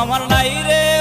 আমার নাই রে।